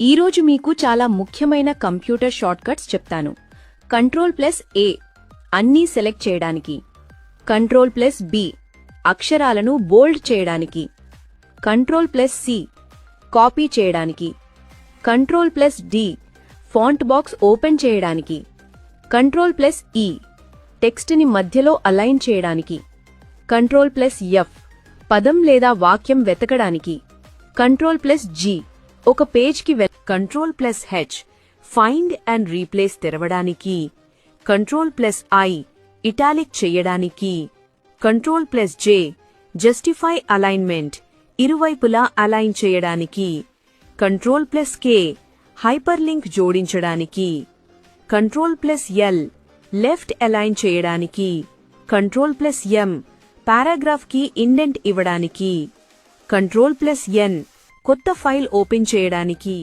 ఈరోజు మీకు చాలా ముఖ్యమైన కంప్యూటర్ షార్ట్కట్స్ చెప్తాను. కంట్రోల్ ప్లస్ ఏ అన్నీ సెలెక్ట్ చేయడానికి. కంట్రోల్ ప్లస్ బి అక్షరాలను బోల్డ్ చేయడానికి. కంట్రోల్ ప్లస్ సి కాపీ చేయడానికి. Control plus D font box open చేయడానికి. కంట్రోల్ ప్లస్ ఈ టెక్స్ట్ని మధ్యలో అలైన్ చేయడానికి. కంట్రోల్ ప్లస్ ఎఫ్ పదం లేదా వాక్యం వెతకడానికి. కంట్రోల్ ప్లస్ జీ ఒక పేజ్కి వె control plus H find and replace తెరవడానికి కంట్రోల్ ప్లస్ ఐ ఇటాలిక్ చేయడానికి control plus J justify alignment ఇరువైపులా అలైన్ చేయడానికి control plus K hyperlink జోడించడానికి control plus L left align చేయడానికి కంట్రోల్ ప్లస్ ఎం పారాగ్రాఫ్కి ఇండెంట్ ఇవ్వడానికి కంట్రోల్ ప్లస్ ఎన్ కొత్త file open చేయడానికి